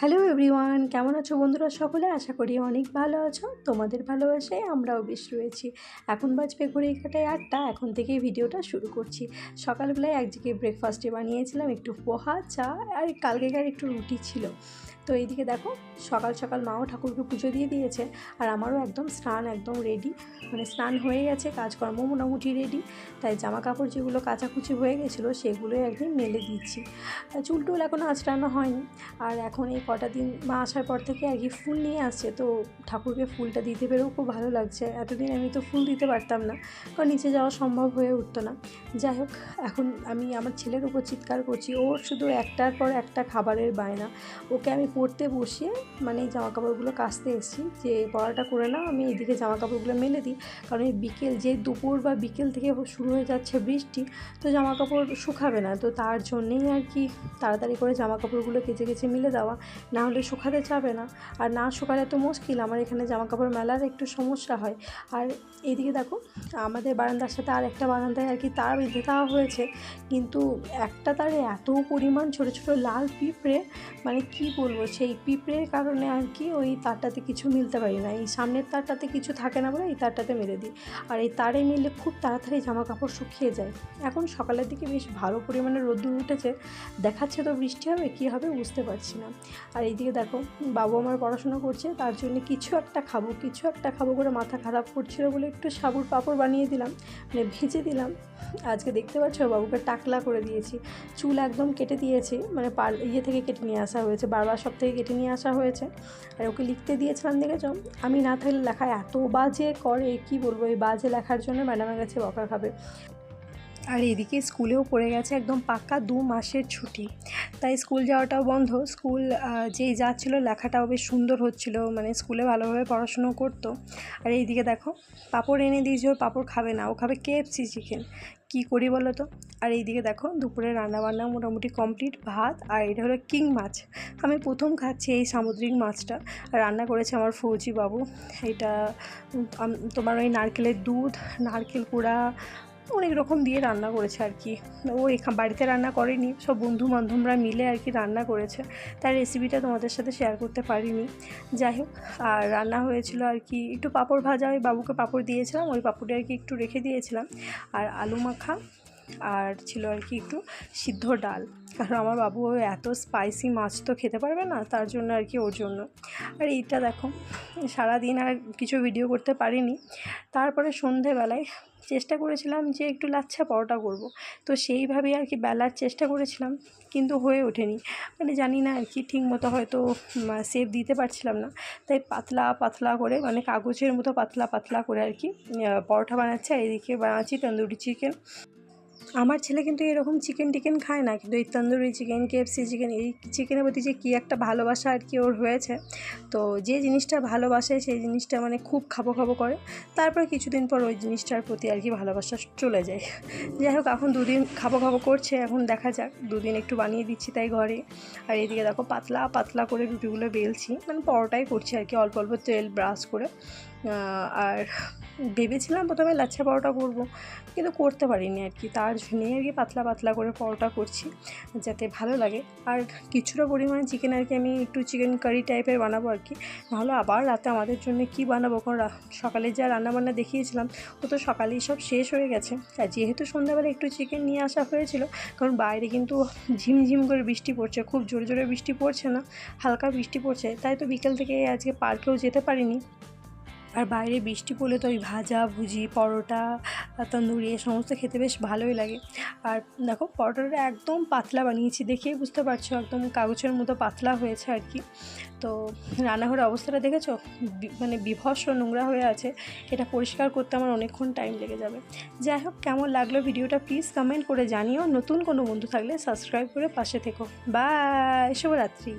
Hello everyone, কেমন আছো বন্ধুরা সকলে? আশা করি অনেক ভালো আছো। তোমাদের ভালোবাসায় আমরাও বেশ রয়েছি। এখন বাজবে ঘড়ি কাটায় আটটা, এখন থেকে ভিডিওটা শুরু করছি। সকালবেলায় একদিকে ব্রেকফাস্টে বানিয়েছিলাম একটু পোহা, চা আর কালকেকার একটু রুটি ছিল। তো এইদিকে দেখো, সকাল সকাল মাও ঠাকুরকে পুজো দিয়ে দিয়েছে আর আমারও একদম স্নান একদম রেডি মানে স্নান হয়ে গেছে কাজকর্ম মোটামুটি রেডি তাই জামা কাপড় যেগুলো কাচাকুচি হয়ে গেছিল সেগুলোই একদিন মেলে দিচ্ছি। আর চুল টুল এখনও আঁচড়ানো হয়নি। আর এখন এই কটা দিন, মা আসার পর থেকে আর কি ফুল নিয়ে আসছে, তো ঠাকুরকে ফুলটা দিতে পেরেও খুব ভালো লাগছে। এতদিন আমি তো ফুল দিতে পারতাম না, কারণ নিচে যাওয়া সম্ভব হয়ে উঠতো না। যাই হোক, এখন আমি আমার ছেলের উপর চিৎকার করছি ওর শুধু একটার পর একটা খাবারের বায়না। ওকে আমি পড়তে বসিয়ে মানে জামা কাপড়গুলো কাচতে এসেছি। যে পড়াটা করে নাও, আমি এদিকে জামা কাপড়গুলো মেলে দিই। কারণ এই বিকেল, যে দুপুর বা বিকেল থেকে শুরু হয়ে যাচ্ছে বৃষ্টি, তো জামা কাপড় শুকাবে না। তো তার জন্যেই আর কি তাড়াতাড়ি করে জামা কাপড়গুলো কেচে কেচে মিলে দেওয়া। না হলে শুকাতে যাবে না। আর না শুকালে তো মুশকিল, আমার এখানে জামা কাপড় মেলার একটু সমস্যা হয়। আর এদিকে দেখো, আমাদের বারান্দার সাথে আর একটা বারান্দায় আর কি তার বেঁধে দেওয়া হয়েছে। কিন্তু একটা তারে এত পরিমাণ ছোটো ছোটো লাল পিঁপড়ে মানে কি বলব? সেই পিঁপড়ের কারণে আর কি ওই তারটাতে কিছু মিলতে পারি না। এই সামনের তারটাতে কিছু থাকে না বলে এই তারটাতে মেরে দিই। আর এই তারে মিললে খুব তাড়াতাড়ি জামা কাপড় শুকিয়ে যায়। এখন সকালের দিকে বেশ ভালো পরিমাণে রোদ্দুর উঠেছে। দেখাচ্ছে তো বৃষ্টি হবে, কী হবে বুঝতে পারছি না। আর এইদিকে দেখো, বাবু আমার পড়াশোনা করছে, তার জন্য কিছু একটা খাব, কিছু একটা খাব করে মাথা খারাপ করছিল বলে একটু সাবুর পাঁপড় বানিয়ে দিলাম মানে ভেজে দিলাম। আজকে দেখতে পাচ্ছ বাবুকে টাকলা করে দিয়েছি। চুল একদম কেটে দিয়েছি মানে পার ইয়ে থেকে কেটে নিয়ে আসা হয়েছে, বারবার সব থেকে কেটে নিয়ে আসা হয়েছে। আর ওকে লিখতে দিয়েছিলাম, দেখেছ? আমি না থাকলে লেখায় এত বাজে করে, কি বলব? এই বাজে লেখার জন্য ম্যাডামের কাছে বকা খাবে। আর এদিকে স্কুলেও পড়ে গেছে একদম পাক্কা দু মাসের ছুটি। তাই স্কুল যাওয়াটাও বন্ধ। স্কুল যেই যাচ্ছিল লেখাটাও বেশ সুন্দর হচ্ছিল মানে স্কুলে ভালোভাবে পড়াশুনো করতো। আর এইদিকে দেখো, পাঁপড় এনে দিয়েছি, ওর পাঁপড় খাবে না, ও খাবে কেএফসি চিকেন কী করি বলো তো? আর এইদিকে দেখো, দুপুরে রান্নাবান্না মোটামুটি কমপ্লিট ভাত, আর এটা হলো কিং মাছ। আমি প্রথম খাচ্ছি এই সামুদ্রিক মাছটা। রান্না করেছে আমার ফৌজি বাবু এটা তোমার ওই নারকেলের দুধ, নারকেল কুড়া অনেক রকম দিয়ে রান্না করেছে আর কি। ও বাড়িতে রান্না করেনি, সব বন্ধু বান্ধবরা মিলে আর কি রান্না করেছে। তার রেসিপিটা তোমাদের সাথে শেয়ার করতে পারিনি। যাই হোক, আর রান্না হয়েছিল আর কি, একটু পাঁপড় ভাজা, ওই বাবুকে পাঁপড় দিয়েছিলাম, ওই পাঁপড়ে আর কি একটু রেখে দিয়েছিলাম। আর আলু মাখা আর ছিল আর কি একটু সিদ্ধ ডাল। কারণ আমার বাবু এত স্পাইসি মাছ তো খেতে পারবে না, তার জন্য আর কি ওর জন্য। আর এইটা দেখো, সারাদিন আর কিছু ভিডিও করতে পারিনি। তারপরে সন্ধেবেলায় চেষ্টা করেছিলাম যে একটু লাচ্ছা পরোটা করব। তো সেইভাবেই আর কি বেলার চেষ্টা করেছিলাম, কিন্তু হয়ে ওঠেনি। মানে জানি না আর কি ঠিক মতো হয়তো সেভ দিতে পারছিলাম না। তাই পাতলা পাতলা করে মানে কাগজের মতো পাতলা পাতলা করে আর কি পরোটা বানাচ্ছে। আর এদিকে বানাচ্ছি তন্দুরি চিকেন আমার ছেলে কিন্তু এরকম চিকেন টিকেন খায় না, কিন্তু এই তন্দুরি চিকেন কেএফসি চিকেন এই চিকেনের প্রতি যে কী একটা ভালোবাসা আর কি ওর হয়েছে, তো যে জিনিসটা ভালোবাসে সেই জিনিসটা মানে খুব খাব খাব করে। তারপর কিছুদিন পর ওই জিনিসটার প্রতি আর কি ভালোবাসা চলে যায়। যাই হোক, এখন দুদিন খাব খাব করছে, এখন দেখা যাক, দুদিন একটু বানিয়ে দিচ্ছি তাই ঘরে। আর এদিকে দেখো পাতলা পাতলা করে রুটিগুলো বেলছি মানে পরোটাই করছি আর কি, অল্প অল্প তেল ব্রাশ করে। আর ভেবেছিলাম প্রথমে লাচ্ছা পরোটা করব, কিন্তু করতে পারিনি আর কি, তার জন্যই আর কি পাতলা পাতলা করে পরোটা করছি যাতে ভালো লাগে। আর কিছুটা পরিমাণে চিকেন আর কি আমি একটু চিকেন কারি টাইপের বানাবো আর কি। নাহলে আবার রাতে আমাদের জন্য কি বানাবো? কারণ সকালে যা রান্নাবান্না দেখিয়েছিলাম, ও তো সকালেই সব শেষ হয়ে গেছে। আর যেহেতু সন্ধ্যাবেলা একটু চিকেন নিয়ে আসা হয়েছিল, কারণ বাইরে কিন্তু ঝিমঝিম করে বৃষ্টি পড়ছে, খুব জোরে জোরে বৃষ্টি পড়ছে না, হালকা বৃষ্টি পড়ছে। তাই তো বিকেল থেকে আজকে পার্কেও যেতে পারিনি। আর বাইরে বৃষ্টি পড়লে তো ওই ভাজা, ভুজি, পরোটা, তন্দুরি এ সমস্ত খেতে বেশ ভালোই লাগে। আর দেখো, পরোটাটা একদম পাতলা বানিয়েছি দেখেই বুঝতে পারছ, একদম কাগজের মতো পাতলা হয়েছে আর কি। তো রান্নাঘরের অবস্থাটা দেখেছ? মানে বিভৎস নোংরা হয়ে আছে। এটা পরিষ্কার করতে আমার অনেকক্ষণ টাইম লেগে যাবে। যাই হোক, কেমন লাগল ভিডিওটা প্লিজ কমেন্ট করে জানিও। নতুন কোনো বন্ধু থাকলে সাবস্ক্রাইব করে পাশে থেকো। বাই শুভরাত্রি।